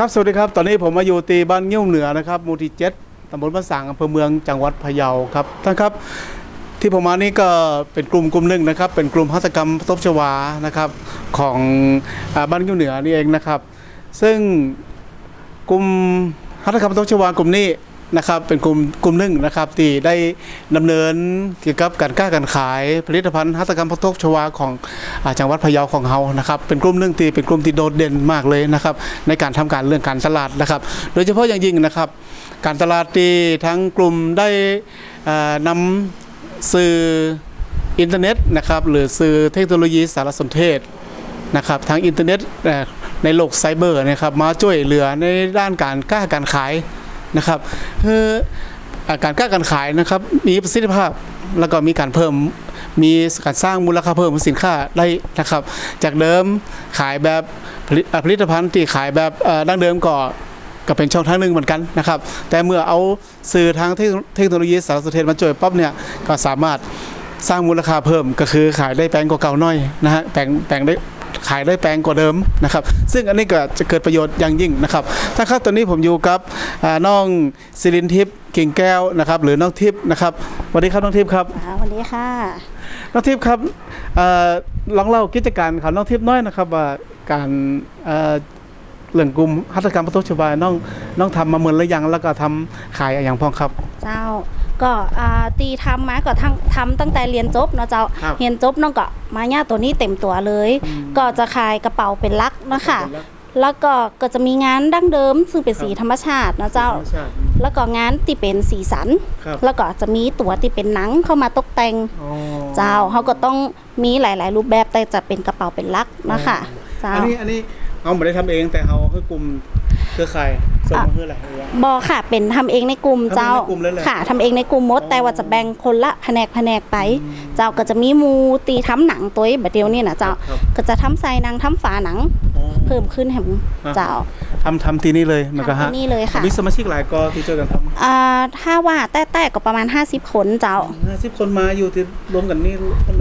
ครับ สวัสดีครับ ตอนนี้ผมมาอยู่ตีบ้านเงี้ยวเหนือนะครับหมู่ที่เจ็ดตำบลพระสังอำเภอเมืองจังหวัดพะเยาครับ ท่านครับ ที่ผมมานี่ก็เป็นกลุ่มกลุ่มหนึ่งนะครับ เป็นกลุ่มหัตถกรรมทบชวานะครับของอบ้านเงี้ยวเหนือนี่เองนะครับ ซึ่งกลุ่มหัตถกรรมทบชวากลุ่มนี้ นะครับเป็นกลุ่มกลุ่มหนึ่งนะครับที่ได้ดำเนินเกี่ยวกับการกล้าการขายผลิตภัณฑ์หัตถกรรมตบชวาของอจังหวัดพะเยาของเรานะครับเป็นกลุ่มหนึ่งที่เป็นกลุ่มที่โดดเด่นมากเลยนะครับในการทำการเรื่องการตลาดนะครับ โดยเฉพาะอย่างยิ่งนะครับ การตลาดที่ทั้งกลุ่มได้เอ่อนำสื่ออินเทอร์เน็ตนะครับหรือสื่อเทคโนโลยีสารสนเทศนะครับทางอินเทอร์เน็ตในโลกไซเบอร์นะครับมาช่วยเหลือในด้านการกล้าการขาย นะครับคืออาการกล้าการขายนะครับ มีประสิทธิภาพแล้วก็มีการเพิ่มมีการสร้างมูลค่าเพิ่มของสินค้าได้นะครับ จากเดิมขายแบบผลิตอ่าผลิตภัณฑ์ที่ขายแบบดั้งเดิมก็ก็เป็นช่องทางหนึ่งเหมือนกันนะครับ แต่เมื่อเอาสื่อทางเทคโนโลยีสารสนเทศมาช่วยปั๊บเนี่ยก็สามารถสร้างมูลค่าเพิ่มก็คือขายได้แปลงกว่าเก่าน้อยนะฮะแปลงแปลงได้ ขายได้แปลงกว่าเดิมนะครับ ซึ่งอันนี้ก็จะเกิดประโยชน์อย่างยิ่งนะครับ ถ้าครับตอนนี้ผมอยู่กับอ่าน้องศิรินทิพย์กิ่งแก้วนะครับ หรือน้องทิพย์นะครับสวัสดีครับน้องทิพย์ครับค่ะวันนี้ค่ะน้องทิพย์ครับเอ่อลองเล่ากิจการของน้องทิพย์น้อยนะครับว่าการเอ่อเรื่องกลุ่มหัตถกรรมพัฒชบายน้องน้องทำมาเหมือนหรือยังแล้วก็ทำขายอย่างพองครับ เจ้า ก็อ่าตีทำมาก็ทั้งทำตั้งแต่เรียนจบเนาะเจ้าครับเรียนจบน้องก็มาเนี่ยตัวนี้เต็มตัวเลยก็จะขายกระเป๋าเป็นหลักเนาะค่ะ แล้วก็ก็จะมีงานดั้งเดิมซึ่งเป็นสีธรรมชาติเนาะเจ้าแล้วก็งานที่เป็นสีสัน ครับ แล้วก็จะมีตัวที่เป็นหนังเข้ามาตกแต่ง อ๋อเจ้าเขาก็ต้องมีหลาย ๆ รูปแบบแต่จะเป็นกระเป๋าเป็นหลักเนาะค่ะเจ้าอันนี้อันนี้เอาไม่ได้ทำเองแต่เอาคือกลุ่มเครือข่าย ส่งมาเพื่ออะไรหรือว่าบอค่ะ เป็นทำเองในกลุ่มทำเองเจ้าในกลุ่มเลยเหรอค่ะทำเองในกลุ่มมดอ๋อแต่ว่าจะแบ่งคนละแผนกแผนกไป เจ้าก็จะมีหมูตีทำหนังตัวแบบเดียวนี่นะเจ้าครับก็จะทำใส่หนังทำฝาหนังอ๋อ เพิ่มขึ้นแหมอ่าเจ้าทำทำที่นี่เลยมันก็ทำฮะที่นี่เลยค่ะมีสมาชิกหลายกอที่ช่วยกันทำอ่าถ้าว่าแต่แต่ก็ประมาณ 50 คนเจ้าห้าสิบคนมาอยู่ที่รวมกันนี่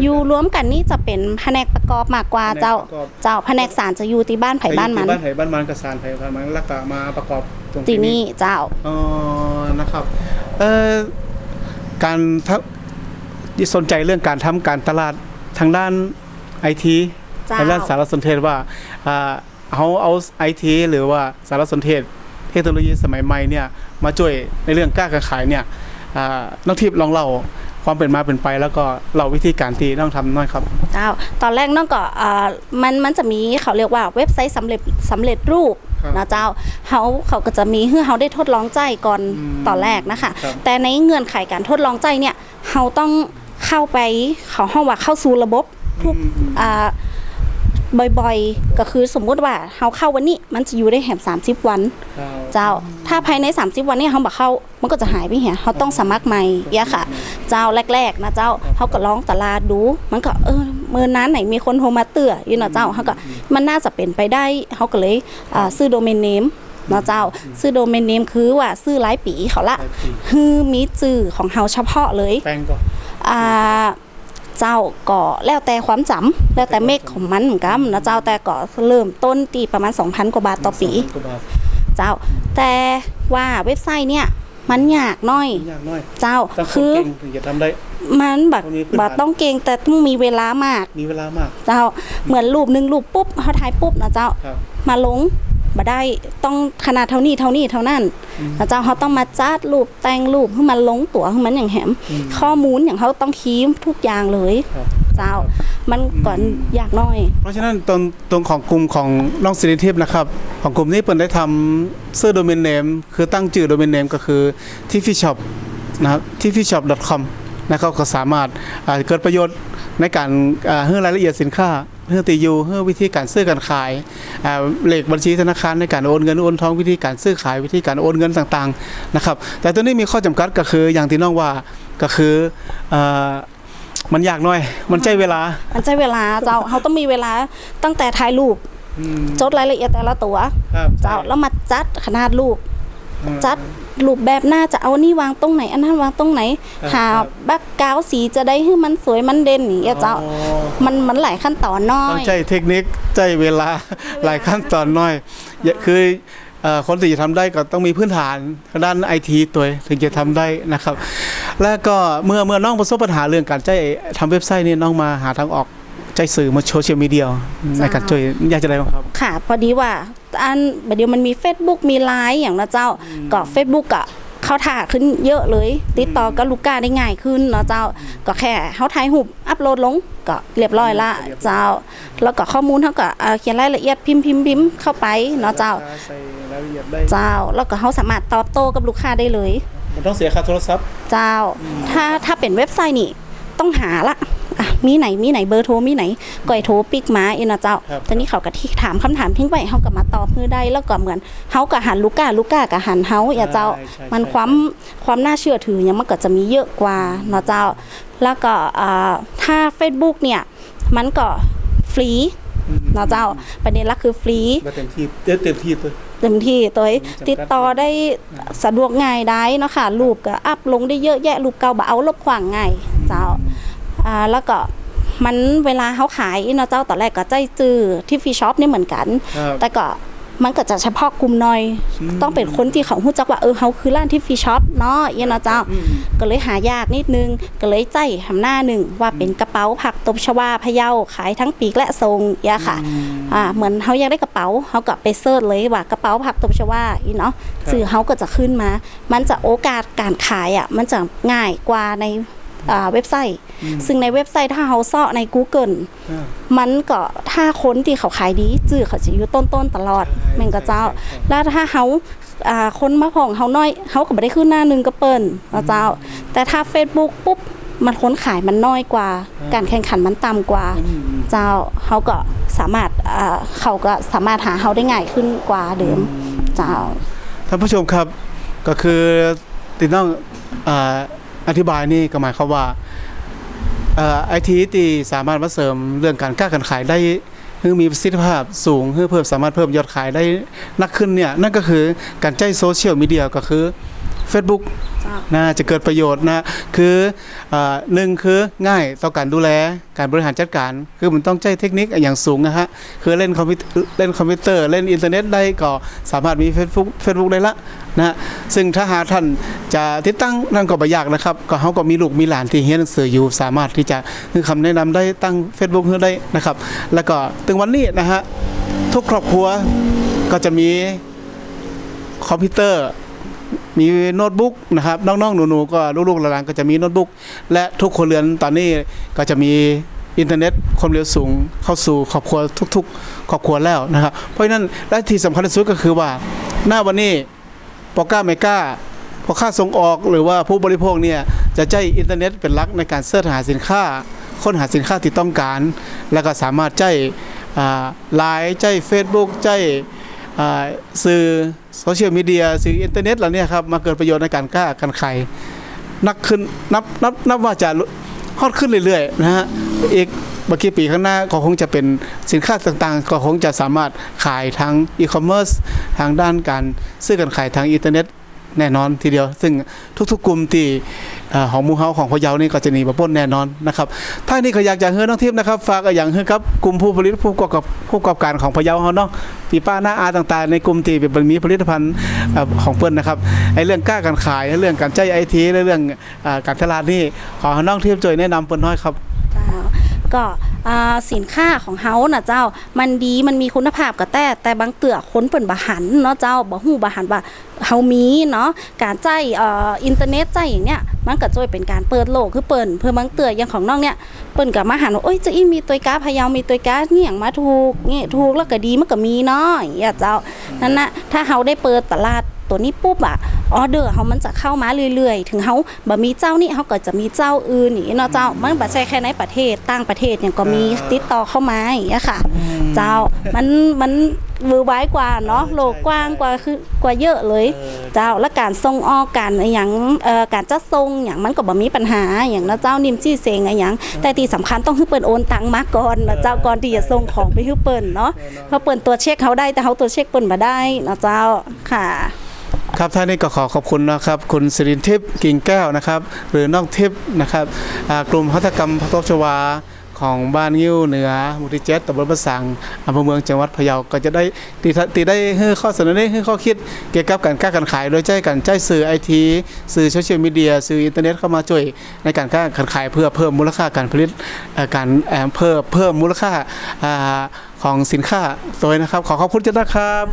อยู่รวมกันนี่จะเป็นแผนกประกอบมากกว่าเจ้าประกอบเจ้าแผนกสารจะอยู่ที่บ้านไผ่บ้านมันบ้านไผ่บ้านมันกระสานไผ่บ้านมันแล้วก็มาประกอบตรงที่นี่เจ้าอ๋อนะครับเอ่อการทำที่สนใจเรื่องการทำการตลาดทางด้านไอทีเจ้าทางด้านสารสนเทศว่าอ่า เขาเอาไอทีหรือว่าสารสนเทศ เทคโนโลยีสมัยใหม่เนี่ยมาช่วยในเรื่องกล้าการขายเนี่ยอ่าน้องทิพย์ลองเล่าความเป็นมาเป็นไปแล้วก็เล่าวิธีการที่น้องทำหน้อยครับเจ้าตอนแรกน้องก็อ่ามันมันจะมีเขาเรียกว่าเว็บไซต์สำเร็จสำเร็จรูปครับนะเจ้าเขาเขาก็จะมีให้เขาได้ทดลองใจก่อนอืมตอนแรกนะคะครับแต่ในเงื่อนไขการทดลองใจเนี่ยเขาต้องเข้าไปเขาห้องว่าเข้าสู่ระบบทุกอืมอืมอ่า บ่อยๆ ก็คือสมมุติว่าเขาเข้าวันนี้มันจะอยู่ได้แหม30 วัน เจ้า ถ้าภายใน 30 วันนี้เขาบอกเข้า มันก็จะหายไปเหียเขาต้องสมัครใหม่เยอะค่ะ เจ้าแรก ๆ นะเจ้าเขาก็ลองตลาดดู มันก็เออเมื่อนั้นไหนมีคนโทรมาเตืออยู่เนาะเจ้าเขาก็มันน่าจะเป็นไปได้เขาก็เลยอ่าซื้อโดเมนเนมเนาะเจ้า ซื้อโดเมนเนมคือว่าซื้อหลายปีเขาละคือมีจื่อของเฮาเฉพาะเลยแป้งก่อนอ่า เจ้าก็แล้วแต่ความจำแล้วแต่เมฆของมันเหมือนกันนะเจ้าแต่ก็เริ่มต้นตีประมาณ 2,000 กว่าบาทต่อปีสงพันกว่าบาทเจ้า แต่ว่าเว็บไซต์เนี่ยมันยากน้อยยากน้อยเจ้าต้องคนคือเก่งถึงจะทำได้มันแบบต้องมีพื้นฐานแบบต้องเก่งแต่ต้องมีเวลามาก มีเวลามาก เจ้าเหมือนรูปหนึ่งรูปปุ๊บเขาถ่ายปุ๊บนะเจ้าครับมาลง มาได้ต้องขนาดเท่านี้เท่านี้เท่านั้นนะเจ้าเขาต้องมาจัดรูปแต่งรูปให้มันลงตัวให้มันอย่างแหมอืมข้อมูลอย่างเขาต้องคีมทุกอย่างเลยครับเจ้ามันก่อนอยากน้อย เพราะฉะนั้นตรงตรงของกลุ่มของน้องสิริเทพนะครับ ของกลุ่มนี้เปิดได้ทำเสื้อโดเมนเนมคือตั้งชื่อโดเมนเนมก็คือที่ฟิชช็อปนะครับที่ f i s h o p c o m นะครับก็สามารถอ่าเกิดประโยชน์ในการอ่าให้รายละเอียดสินค้า ให้ตียูให้วิธีการซื้อการขายอ่าเลขบัญชีธนาคารในการโอนเงินโอนทองวิธีการซื้อขายวิธีการโอนเงินต่างๆนะครับ แต่ตัวนี้มีข้อจำกัดก็คืออย่างที่น้องว่าก็คืออ่ามันยากหน่อย มันใช้เวลา มันใช้เวลาเจ้าเขาต้องมีเวลาตั้งแต่ถ่ายรูปอืมจดรายละเอียดแต่ละตัวครับเจ้าแล้วมาจัดขนาดรูปอืม จัดรูปแบบหน้าจะเอานี่วางตรงไหน อันนั้นวางตรงไหนครับหาครับแบ็กกราวสีจะได้ให้มันสวยมันเด่นอย่างเงี้ยเจ้าอ๋อมันมันหลายขั้นตอนน้อต้อยงใช้เทคนิคใช้เวลาหลายขั้นตอนน้อยอย่าคือเอ่อคนที่จะทำได้ก็ต้องมีพื้นฐานทางด้านไอทีตัวถึงจะทำได้นะครับ และก็เมื่อเมื่อน้องประสบปัญหาเรื่องการใช้ทำเว็บไซต์นี่น้องมาหาทางออกใจสื่อมาโซเชียลมีเดียในการช่วยอยากจะได้บ้างครับ ค่ะ พอดีว่า อันเดี๋ยวมันมี Facebook มีไลน์อย่างนะเจ้า ก็ Facebook อะเข้าถ่าขึ้นเยอะเลย ติดต่อกับลูกค้าได้ง่ายขึ้นเนาะเจ้า ก็แค่เขาถ่ายรูปอัพโหลดลงก็เรียบร้อยละเจ้า แล้วก็ข้อมูลเขาก็เอ่อเขียนรายละเอียดพิมพ์พิมพ์พิมพ์เข้าไปเนาะเจ้าใส่รายละเอียดได้เจ้า แล้วก็เขาสามารถตอบโต้กับลูกค้าได้เลย มันต้องเสียค่าโทรศัพท์ เจ้า ถ้าถ้าเป็นเว็บไซต์นี่ต้องหาละอะ มีไหนมีไหนเบอร์โทรมีไหนก็ให้โทรปิกมาเองนะเจ้าตอนนี้เขาก็ที่ถามคำถามทิ้งไว้เขาก็มาตอบเพื่อได้แล้วก็เหมือนเขาก็หันลูกก้าลูกก้าก็หันเฮาอย่าเจ้าใช่ใช่มันความความน่าเชื่อถือยังมันก็จะมีเยอะกว่าเนาะเจ้า แล้วก็อ่าถ้า Facebook เนี่ยมันก็ฟรีเนาะเจ้าประเด็นหลักคือฟรีมาเต็มที่เต็มเต็มที่ตัวเต็มที่ตัวเองจำกัดติดต่อได้สะดวกง่ายได้เนาะค่ะรูปก็อัพลงได้เยอะแยะรูปเก่าบ่เอาลบขวางง่ายเจ้า อ่าแล้วก็มันเวลาเขาขายเนาะเจ้าตอนแรกก็ใจจื้อที่ฟรีช็อปนี่เหมือนกัน ครับแต่ก็มันก็จะเฉพาะกลุ่มหน่อย ต้องเป็นคนที่เขารู้จักว่าเออเขาคือร้านที่ฟรีช็อปเนาะเอี้ยเนาะเจ้าก็เลยหายากนิดนึง ก็เลยใจทำหน้าหนึ่งว่าเป็นกระเป๋าผักตบชวาพะเยาขายทั้งปีกและทรงเอี้ยค่ะอ่าเหมือนเขาอยากได้กระเป๋าเขาก็ไปเซิร์ชเลยว่ากระเป๋าผักตบชวาอีเนาะครับ สื่อเขาก็จะขึ้นมา มันจะโอกาสการขายอะมันจะง่ายกว่าในอ่าเว็บไซต์ ซึ่งในเว็บไซต์ถ้าเขาเซาะใน Google อ่ามันก็ถ้าคนที่เขาขายดีจื่อเขาจะอยู่ต้นๆตลอดใช่แม่งก็เจ้าใช่ใช่แล้วถ้าเขาอ่าคนมาผ่องเขาน้อยเขาก็ไม่ได้ขึ้นหน้าหนึ่งก็เปิ้นนะเจ้า แต่ถ้า Facebook ปุ๊บมันคนขายมันน้อยกว่า การแข่งขันมันต่ำกว่าอืมเจ้าเขาก็สามารถอ่าเขาก็สามารถหาเขาได้ง่ายขึ้นกว่าเดิม เจ้าท่านผู้ชมครับก็คือติดต้องอาอธิบายนี่ก็หมายความว่า ไอทีที่สามารถมาเสริมเรื่องการกล้าการขายได้คือมีประสิทธิภาพสูงคือเพิ่มสามารถเพิ่มยอดขายได้นักขึ้นเนี่ยนั่นก็คือการใช้โซเชียลมีเดียก็คือ Facebook เจ้านะจะเกิดประโยชน์นะคืออาหนึ่งคือง่ายต่อการดูแลการบริหารจัดการ คือมันต้องใช้เทคนิคอย่างสูงนะฮะคือเล่นคอมพิวเล่นคอมพิวเตอร์เล่นอินเทอร์เน็ตได้ก็สามารถมี Facebook Facebook ได้ละนะฮะซึ่งถ้าหากท่านจะติดตั้งนั่นก็บ่ยากนะครับ ก็เขาก็มีลูกมีหลานที่เรียนหนังสืออยู่สามารถที่จะคือคำแนะนำได้ตั้ง Facebook ให้ได้นะครับ แล้วก็ถึงวันนี้นะฮะทุกครอบครัวก็จะมีคอมพิวเตอร์ มีโน้ตบุ๊กนะครับน้องๆหนูๆก็ลูกๆหลานๆก็จะมีโน้ตบุ๊กและทุกคนเรือนตอนนี้ก็จะมีอินเทอร์เน็ตความเร็วสูงเข้าสู่ครอบครัวทุกๆครอบครัวแล้วนะครับ เพราะฉะนั้นและที่สำคัญที่สุดก็คือว่า หน้าวันนี้ปอก้าไมก้าพอค่าส่งออกหรือว่าผู้บริโภคเนี่ยจะใช้อินเทอร์เน็ตเป็นหลักในการเสิร์ชหาสินค้า ค้นหาสินค้าที่ต้องการ แล้วก็สามารถใช้ไลน์ใช้เฟซบุ๊กใช้สื่อ โซเชียลมีเดียสื่ออินเทอร์เน็ตเหล่านี้ครับมาเกิดประโยชน์ในการกล้าการขายนักขึ้นนับนับนับว่าจะฮอตขึ้นเรื่อยๆนะฮะอีกบางทีปีข้างหน้าก็คงจะเป็นสินค้าต่างๆ ก็คงจะสามารถขายทางอีคอมเมิร์ซทางด้านการซื้อการขายทางอินเทอร์เน็ต แน่นอนทีเดียว ซึ่งทุกๆกลุ่มที่ของมูเฮาของพะเยานี่ก็จะหนีมาป้นแน่นอนนะครับท่านี้ก็อยากจะเฮือน้องทิพย์นะครับฝากอย่างเฮือครับกลุ่มผู้ผลิตผู้ประกอบผู้ประกอบการของพะเยาเฮาเนาะปีป้าหน้าอาต่างๆ ในกลุ่มที่เป็นมีผลิตภัณฑ์ของเปิ้นนะครับไอ้เรื่องกล้าการขายเรื่องการใจไอทีเรื่องการตลาดนี่ขอน้องเทียบจอยแนะนำเปิ้นน้อยครับก็ สินค้าของเฮาน่ะเจ้า มันดีมันมีคุณภาพก็แต่ แต่บางเตือค้นเปิ่นบ่หันเนาะเจ้าบ่ฮู้บ่หันว่าเฮามีเนาะการใจอ่ออินเทอร์เน็ตใจอย่างเนี้ยมันก็จะเป็นการเปิดโลกคือเปิ่นเพื่อบางเตืออย่างของน้องเนี่ยเปิ่นก็มาหันว่าโอ้ยเจะอีมีตัวกาพะเยามีตัวกาเนี่ยอย่างมาถูกนี่ถูกแล้วก็ดีมันก็มีเนาะอย่างเจ้านั่นนะถ้าเฮาได้เปิดตลาด ตัวนี้ปุ๊บอะออเดอร์เฮามันจะเข้ามาเรื่อยๆ ถึงเฮาบ่มีเจ้านี่เฮาก็จะมีเจ้าอื่นนี่เนาะเจ้ามันบ่ใช่แค่ในประเทศต่างประเทศอย่างก็มีติดต่อเข้ามาอย่างเงี้ยค่ะ เจ้ามันมันเวอร์ไว้กว่าเนาะใช่โลกกว้างใช่กว่าคือกว่าเยอะเลยเออเจ้าและการส่งออกการอหย่างเอ่อการจัดส่งอย่างมันก็บ่มีปัญหาอย่างนะเจ้านิ่มจี้เซงอะหยังแต่ที่สำคัญต้องให้เปิ้นโอนตังมาก่อนนะเจ้าก่อนที่จะส่งของไปให้เปิ้นเนาะเพราะเปิ้นตัวจเช็คเขาได้แต่เขาตัวจเช็คเปิ้นบ่ได้นะเจ้าค่ะ ครับท่านนี้ก็ขอขอบคุณนะครับ คุณสิรินทิพย์กิ่งแก้วนะครับ หรือน้องทิพย์นะครับกลุ่มพัฒกรรมพัฒชวาของบ้านงิ้วเหนือหมู่ที่เจ็ดตำบลบ้านสังอำเภอเมืองจังหวัดพะเยาก็จะได้ตีตีได้ให้ข้อเสนอได้ให้ข้อคิดเกี่ยวกับการค้าการขายโดยใช้การใช้สื่อไอทีสื่อโซเชียลมีเดียสื่ออินเทอร์เน็ตเข้ามาช่วยในการค้าการขายเพื่อเพิ่มมูลค่าการผลิตการเพิ่มเพิ่มมูลค่าของสินค้าตัวนะครับ ขอขอบคุณเจ้านะครับ